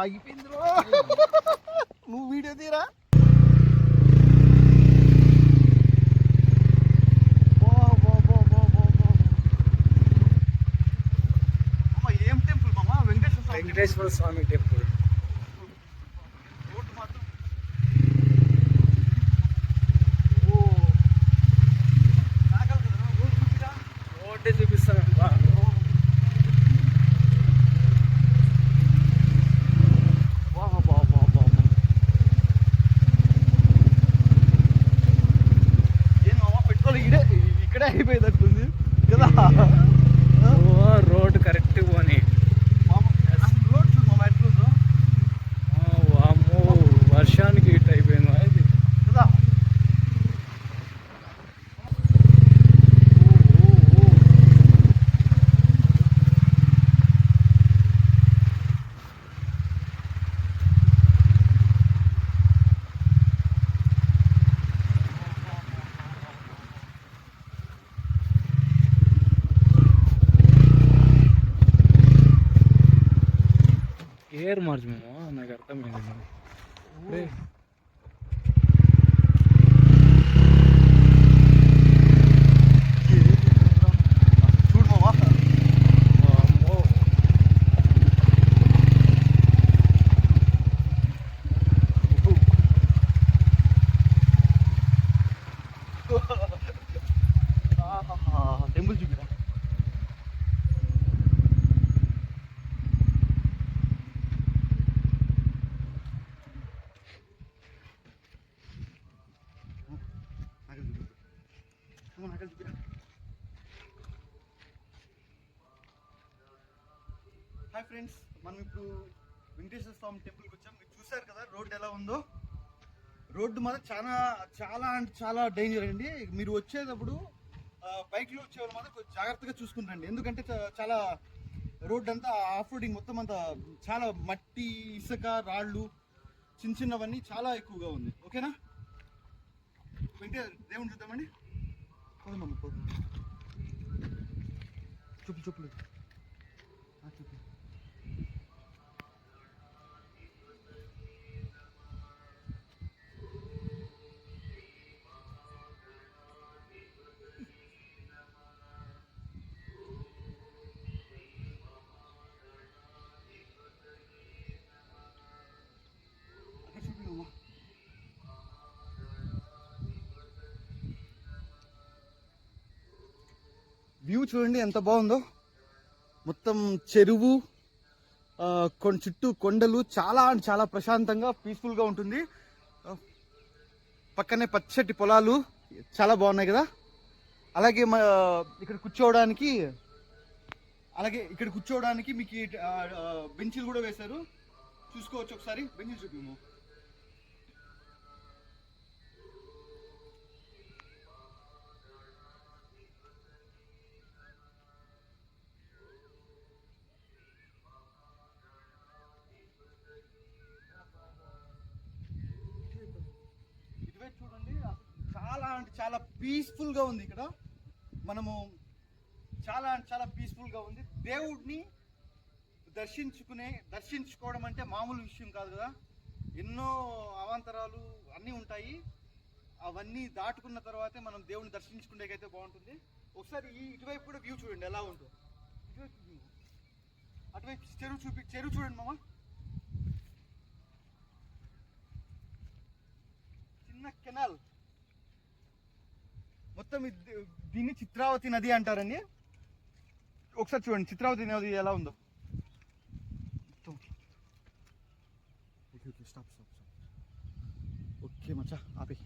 ఆగిపోయింది నువ్వు వీడియో తీరా? ఏం టెంపుల్ మామ వెంకటేశ్వర వెంకటేశ్వర స్వామి టెంపుల్. ఇక్కడే అయిపోయేటట్టుంది మార్చు మేము నాకు అర్థమైంది హాయ్ ఫ్రెండ్స్ మనం ఇప్పుడు వెంకటేశ్వర స్వామి టెంపుల్కి వచ్చాం. మీరు చూసారు కదా రోడ్ ఎలా ఉందో? రోడ్డు మాత్రం చాలా చాలా అంటే చాలా డేంజర్ అండి. మీరు వచ్చేటప్పుడు బైక్లో వచ్చేవాళ్ళు మాత్రం కొంచెం జాగ్రత్తగా చూసుకుంటారండి ఎందుకంటే చాలా రోడ్డు అంతా ఆఫ్ రోడింగ్ మొత్తం అంతా చాలా మట్టి ఇసుక రాళ్ళు చిన్న చిన్నవన్నీ చాలా ఎక్కువగా ఉంది. ఓకేనా వెంకటే దేవుని చూద్దామండి. పోదామమ్మ పోదాం చూపు చూపులు వ్యూ చూడండి ఎంత బాగుందో. మొత్తం చెరువు కొన్ని చుట్టూ కొండలు చాలా చాలా ప్రశాంతంగా పీస్ఫుల్గా ఉంటుంది. పక్కనే పచ్చటి పొలాలు చాలా బాగున్నాయి కదా. అలాగే మా ఇక్కడ కూర్చోవడానికి అలాగే ఇక్కడ కూర్చోవడానికి మీకు బెంచీలు కూడా వేశారు. చూసుకోవచ్చు ఒకసారి. బెంచీలు చూపిము పీస్ఫుల్గా ఉంది ఇక్కడ. మనము చాలా చాలా పీస్ఫుల్గా ఉంది. దేవుడిని దర్శించుకునే దర్శించుకోవడం అంటే మామూలు విషయం కాదు కదా. ఎన్నో అవాంతరాలు అన్నీ ఉంటాయి. అవన్నీ దాటుకున్న తర్వాతే మనం దేవుని దర్శించుకునేకైతే బాగుంటుంది. ఒకసారి ఈ ఇటువైపు కూడా వ్యూ చూడండి ఎలా ఉంటుందో ఇటువైపు అటువైపు చెరువు చూపి చెరువు చూడండి మామ. చిన్న కెనాల్. మొత్తం దీన్ని చిత్రావతి నది అంటారండి. ఒకసారి చూడండి చిత్రావతి నది ఎలా ఉందో. మొత్తం. Okay okay stop stop stop. Okay మచ్చా ఆపే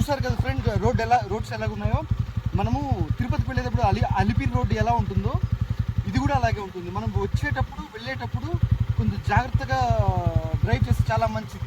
చూసారు కదా ఫ్రెండ్ రోడ్ ఎలా రోడ్స్ ఎలా ఉన్నాయో మనము తిరుపతికి వెళ్ళేటప్పుడు అలి అలిపిరి రోడ్డు ఎలా ఉంటుందో ఇది కూడా అలాగే ఉంటుంది. మనం వచ్చేటప్పుడు వెళ్ళేటప్పుడు కొంచెం జాగ్రత్తగా డ్రైవ్ చేస్తే చాలా మంచిది.